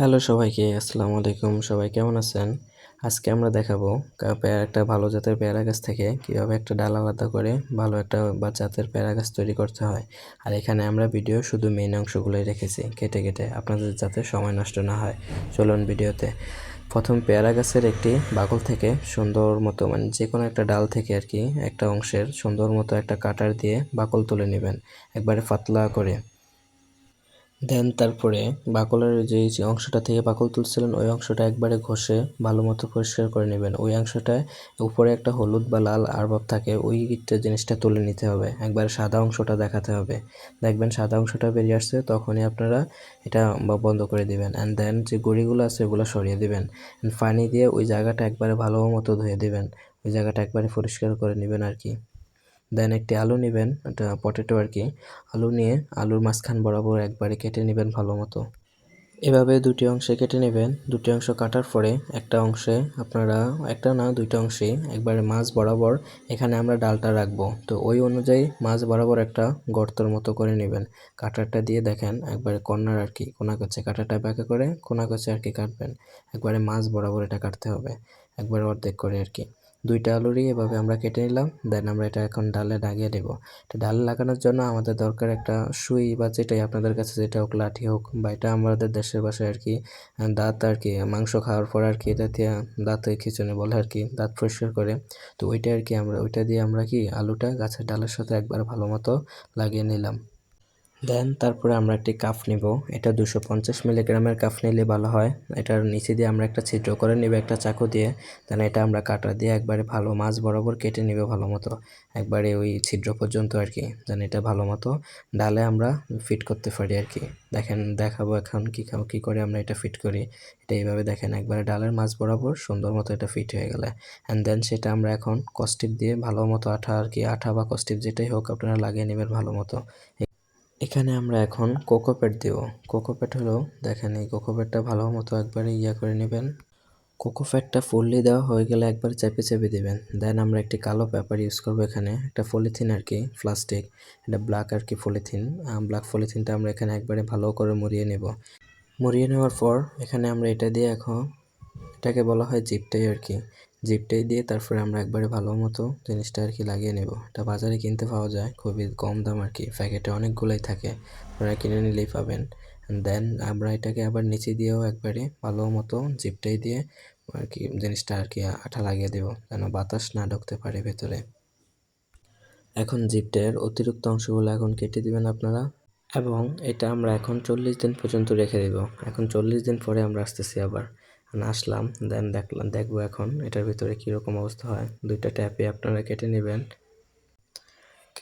Hello সবাইকে, আসসালামু আলাইকুম। সবাই কেমন আছেন? আজকে আমরা দেখাবো পেয়ারা একটা ভালো জাতের পেয়ারা গাছ থেকে কীভাবে একটা ডাল আলাদা করে ভালো একটা বা জাতের পেয়ারা গাছ তৈরি করতে হয়। আর এখানে আমরা ভিডিও শুধু মেইন অংশগুলোই রেখেছি, কেটে কেটে আপনাদের যাতে সময় নষ্ট না হয়। চলুন ভিডিওতে। প্রথম পেয়ারা গাছের একটি বাকল থেকে সুন্দর মতো মানে যে কোনো একটা ডাল থেকে আর কি, একটা অংশের সুন্দর মতো একটা কাটার দিয়ে বাকল তুলে নেবেন। একবারে পাতলা করে। দেন তারপরে বাকলের যে অংশটা থেকে বাকল তুলছিলেন, ওই অংশটা একবারে ঘষে ভালো মতো পরিষ্কার করে নেবেন। ওই অংশটায় উপরে একটা হলুদ বা লাল আরবাব থাকে, ওই জিনিসটা তুলে নিতে হবে। একবারে সাদা অংশটা দেখাতে হবে। দেখবেন সাদা অংশটা বেরিয়ে আসছে, তখনই আপনারা এটা বন্ধ করে দিবেন। অ্যান্ড দেন যে গুঁড়িগুলো আছে, ওগুলো সরিয়ে দিবেন। পানি দিয়ে ওই জায়গাটা একবারে ভালো মতো ধুয়ে দিবেন। ওই জায়গাটা একবারে পরিষ্কার করে নেবেন আর কি। দেন একটি আলু নেবেন একটা পটেটো আর কি। আলু নিয়ে আলুর মাঝখান বরাবর একবারে কেটে নেবেন ভালো মতো। এভাবে দুটি অংশে কেটে নেবেন। দুটি অংশ কাটার পরে একটা অংশে আপনারা, একটা না, দুইটা অংশে একবারে মাছ বরাবর এখানে আমরা ডালটা রাখব। তো ওই অনুযায়ী মাছ বরাবর একটা গর্তর মতো করে নেবেন। কাটারটা দিয়ে দেখেন একবারে কর্নার আর কি, কোনা করছে। কাটারটা ব্যাকে করে কোনা করছে আর কি কাটবেন। একবারে মাছ বরাবর এটা কাটতে হবে। একবারে অর্ধেক করে আর কি। দুইটা আলুরই এভাবে আমরা কেটে নিলাম, দেন আমরা এটা এখন ডালে লাগিয়ে দেবো। তো ডালে লাগানোর জন্য আমাদের দরকার একটা সুই বা যেটাই আপনাদের কাছে যেটা হোক, লাঠি হোক বা এটা আমাদের দেশের বাসায় আর কি, দাঁত আর কি, মাংস খাওয়ার পর আর কি এটা দিয়ে দাঁত খিচুনি বলে আর কি, দাঁত পরিষ্কার করে। তো ওইটা আর কি আমরা, ওইটা দিয়ে আমরা কি আলুটা গাছের ডালের সাথে একবার ভালো মতো লাগিয়ে নিলাম। দেন তারপরে আমরা একটি কাপ নিব। এটা দুশো পঞ্চাশ মিলিগ্রামের কাপ নিলে ভালো হয়। এটার নিচে দিয়ে আমরা একটা ছিদ্র করে নিব, একটা চাকু দিয়ে। দেন এটা আমরা কাটা দিয়ে একবারে ভালো মাছ বরাবর কেটে নিবে ভালো মতো। একবারে ওই ছিদ্র পর্যন্ত আর কি। দেন এটা ভালো মতো ডালে আমরা ফিট করতে পারি আর কি। দেখেন, দেখাবো এখন কী কী করে আমরা এটা ফিট করি। এটা এইভাবে দেখেন, একবারে ডালের মাছ বরাবর সুন্দর মতো এটা ফিট হয়ে গেলে। অ্যান্ড দেন সেটা আমরা এখন কস্টিপ দিয়ে ভালো মতো আঠা আর কি, আঠা বা কস্টিপ যেটাই হোক আপনারা লাগিয়ে নেবেন ভালো মতো। এখানে আমরা এখন কোকোপেট দেব। কোকোপেট হলো, দেখেন এই কোকোপেটটা ভালো মতো একবারে ইয়া করে নেবেন। কোকোপ্যাটটা ফুললি দেওয়া হয়ে গেলে একবার চেপে চেপে দেবেন। দেন আমরা একটি কালো পেপার ইউজ করব এখানে, একটা পলিথিন আর কি, প্লাস্টিক। এটা ব্ল্যাক আর কি পলিথিন। ব্ল্যাক পলিথিনটা আমরা এখানে একবারে ভালো করে মুড়িয়ে নেব। মুড়িয়ে নেওয়ার পর এখানে আমরা এটা দিয়ে এখন, এটাকে বলা হয় জিপটাই আর কি। জিপটাই দিয়ে তারপরে আমরা একবারে ভালো মতো জিনিসটা আর কি লাগিয়ে নেব। এটা বাজারে কিনতে পাওয়া যায়, খুবই কম দাম আর কি। প্যাকেটে অনেকগুলোই থাকে আপনারা কিনে নিলেই পাবেন। দেন আমরা এটাকে আবার নিচে দিয়েও একবারে ভালো মতো জিপটাই দিয়ে আর কি জিনিসটা আর কি আঠা লাগিয়ে দেব, যেন বাতাস না ঢুকতে পারে ভেতরে। এখন জিপটার অতিরিক্ত অংশগুলো এখন কেটে দিবেন আপনারা। এবং এটা আমরা এখন চল্লিশ দিন পর্যন্ত রেখে দেব। এখন চল্লিশ দিন পরে আমরা আসতেছি আবার। আসলাম দেন দেখলাম, দেখব এখন এটার ভিতরে কীরকম অবস্থা হয়। দুইটা ট্যাপে আপনারা কেটে নেবেন।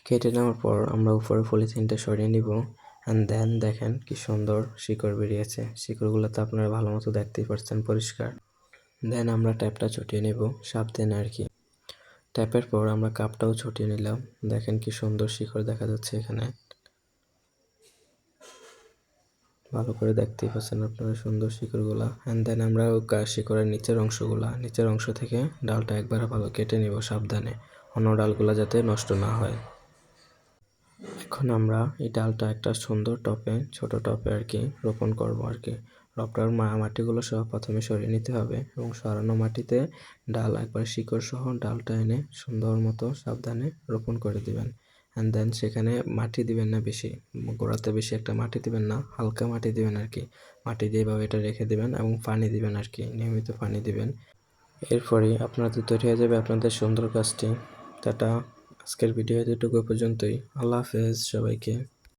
কেটে নেওয়ার পর আমরা উপরে পলিথিনটা সরিয়ে নিব। অ্যান্ড দেন দেখেন কি সুন্দর শিকড় বেরিয়েছে। শিকড়গুলো তো আপনারা ভালো মতো দেখতেই পারছেন, পরিষ্কার। দেন আমরা ট্যাপটা ছুটিয়ে নেব, সাবধানে আর কি। ট্যাপের পর আমরা কাপটাও ছুটিয়ে নিলাম। দেখেন কি সুন্দর শিকড় দেখা যাচ্ছে এখানে। ভালো করে দেখতেই পাচ্ছেন আপনারা সুন্দর শিকড়গুলা। অ্যান্ড দেন আমরা শিকড়ের নিচের অংশগুলা, নিচের অংশ থেকে ডালটা একবার ভালো কেটে নিব সাবধানে। অন্য ডালগুলা যাতে নষ্ট না হয়। এখন আমরা এই ডালটা একটা সুন্দর টপে, ছোট টপে আর কি রোপণ করব আর কি। টপটার মা মাটিগুলো সহ প্রথমে সরিয়ে নিতে হবে এবং সরানো মাটিতে ডাল একবার শিকড় সহ ডালটা এনে সুন্দর মতো সাবধানে রোপণ করে দিবেন। অ্যান্ড দেন সেখানে মাটি দিবেন না বেশি, গোড়াতে বেশি একটা মাটি দিবেন না, হালকা মাটি দিবেন আর কি। মাটি দিয়ে এভাবে এটা রেখে দিবেন এবং পানি দিবেন আর কি, নিয়মিত পানি দিবেন। এরপরে আপনাদের তৈরি হয়ে যাবে আপনাদের সুন্দর গাছটি তাটা আজকের ভিডিও এতটুকু পর্যন্তই। আল্লাহ হাফেজ সবাইকে।